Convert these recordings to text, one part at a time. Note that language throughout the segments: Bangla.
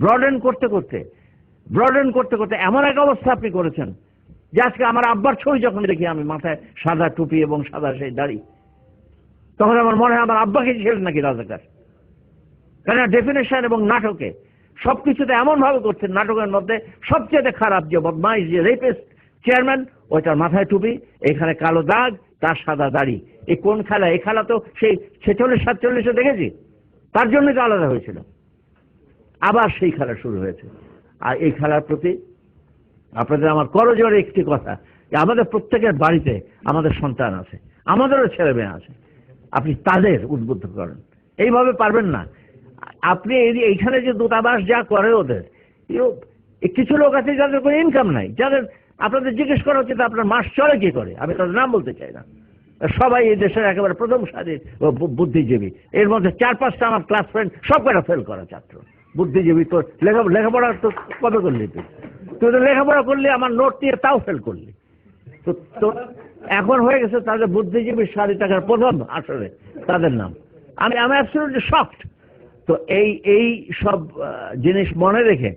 ব্রডেন করতে করতে ব্রডেন করতে করতে এমন এক অবস্থা আপনি করেছেন যে আজকে আমার আব্বার ছবি যখন দেখি আমি মাথায় সাদা টুপি এবং সাদা সেই দাড়ি, তখন আমার মনে হয় আমার আব্বাকে ছিলেন নাকি রাজাকার। কেন ডেফিনেশন এবং নাটকে সবকিছুতে এমন ভাবে করছেন, নাটকের মধ্যে সবচেয়ে খারাপ যে বদমাইশ, যে রেপিস্ট চেয়ারম্যান ওইটার মাথায় টুপি, এখানে কালো দাগ, তার সাদা দাড়ি। এই কোন খেলা? এই খেলা তো সেই ছেচল্লিশ সাতচল্লিশে দেখেছি। তার জন্যই তো আলাদা হয়েছিল। আবার সেই খেলা শুরু হয়েছে। আর এই খেলার প্রতি আপনাদের আমার করজোরে একটি কথা আমাদের প্রত্যেকের বাড়িতে আমাদের সন্তান আছে, আমাদেরও ছেলে মেয়ে আছে, আপনি তাদের উদ্বুদ্ধ করেন। এইভাবে পারবেন না। আপনি এই- এইখানে যে দূতাবাস যা করে ওদের কিছু লোক আছে যাদের কোনো ইনকাম নাই, যাদের আপনাদের জিজ্ঞেস করা উচিত, আপনার মাস চলে কি করে? আমি তাদের নাম বলতে চাই না। সবাই এই দেশের একেবারে প্রথম সারির বুদ্ধিজীবী। এর মধ্যে চার পাঁচটা আমার ক্লাস ফ্রেন্ড সব কটা ফেল করা ছাত্র। বুদ্ধিজীবী তো লেখা লেখাপড়া তো কবে করলি তুই? তুই তো লেখাপড়া করলি, আমার নোট নিয়ে তাও ফেল করলি। তো তো এখন হয়ে গেছে তাদের বুদ্ধিজীবী সারি টাকার প্রথম আসলে তাদের নাম। আমি আমি অ্যাবসলিউটলি শকড তো এই এই সব জিনিস মনে রেখে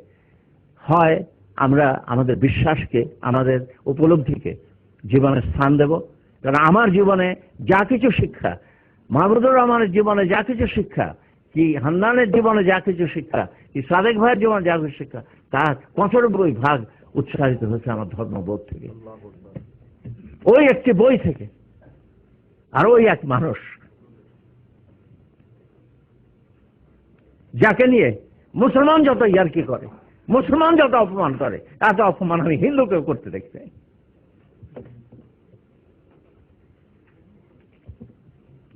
হয় আমরা আমাদের বিশ্বাসকে, আমাদের উপলব্ধিকে জীবনে স্থান দেব। কারণ আমার জীবনে যা কিছু শিক্ষা মাহমুদুর রহমানের জীবনে যা কিছু শিক্ষা কি হান্নানের জীবনে যা কিছু শিক্ষা, কি সাদেক ভাইয়ের জীবনে যা কিছু শিক্ষা, তার পঁচানব্বই ভাগ উৎসাহিত হয়েছে আমার ধর্মবোধ থেকে। ওই একটি বই থেকে। আর ওই এক মানুষ। যাকে নিয়ে মুসলমান যত ইয়ারকি করে, মুসলমান যত অপমান করে এত অপমান আমি হিন্দুকেও করতে দেখতে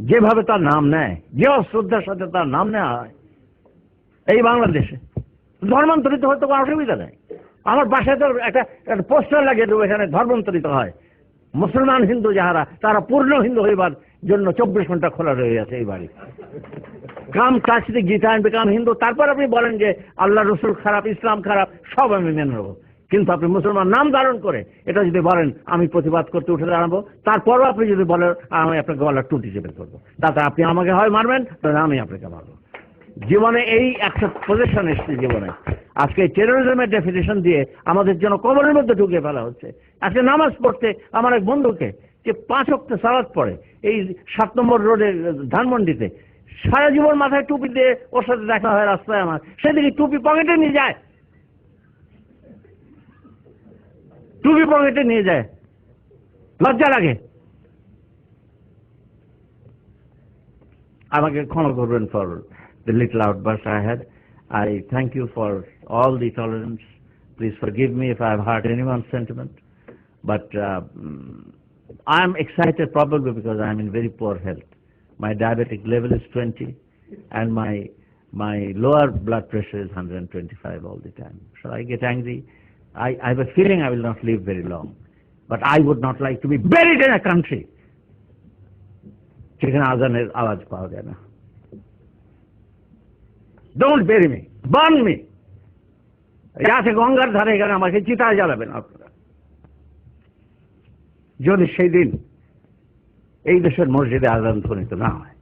যেভাবে তার নাম নেয়, যে অশ্রদ্ধার সাথে তার নাম নেওয়া হয়, এই বাংলাদেশে। ধর্মান্তরিত হতে কোনো অসুবিধা নেই। আমার বাসায় তো একটা একটা পোস্টার লাগিয়ে দেবো, এখানে ধর্মান্তরিত হয়। মুসলমান, হিন্দু যাহারা, তারা পূর্ণ হিন্দু হইবার জন্য চব্বিশ ঘণ্টা খোলা রয়ে আছে এই বাড়ি। Come touch Gita become Hindu, তারপর আপনি বলেন যে আল্লাহ রসুল খারাপ, ইসলাম খারাপ, সব আমি মেনে নেব। কিন্তু আপনি মুসলমান নাম ধারণ করে এটা যদি বলেন, আমি প্রতিবাদ করতে উঠে দাঁড়াবো। তারপরও আপনি যদি বলেন, আমি আপনাকে গলার টুটি চেপে করব তাতে আপনি আমাকে হয় মারবেন, তাহলে আমি আপনাকে মারবো। জীবনে এই একটা পজিশন এসছে জীবনে। আজকে টেরোরিজমের ডেফিনেশন দিয়ে আমাদের জন্য কবরের মধ্যে ঢুকে ফেলা হচ্ছে। আজকে নামাজ পড়তে আমার এক বন্ধুকে যে পাঁচ অক্ট সালাদ পড়ে, এই সাত নম্বর রোডের ধানমন্ডিতে, সারা জীবন মাথায় টুপি দিয়ে ওর সাথে দেখা হয় রাস্তায় আমার। সেদিকে টুপি পকেটে নিয়ে যায়। টুপি পকেটে নিয়ে যায় লজ্জা লাগে আমাকে ক্ষমা করবেন for the little outburst I had. I thank you for all the tolerance. Please forgive me if I have hurt anyone's sentiment. But uh, mm, I am excited probably because I am in very poor health. My diabetic level is 20 and my my lower blood pressure is 125 all the time. So I get angry. I, I have a feeling I will not live very long. But I would not like to be buried in a country. যেখানে আজানের আওয়াজ পাওয়া যায় না don't bury me burn me আছে গঙ্গার ধারে এখানে আমাকে চিতায় জ্বালাবেন আপনারা যদি সেই দিন এই দেশের মসজিদে আজান ধ্বনিত না হয়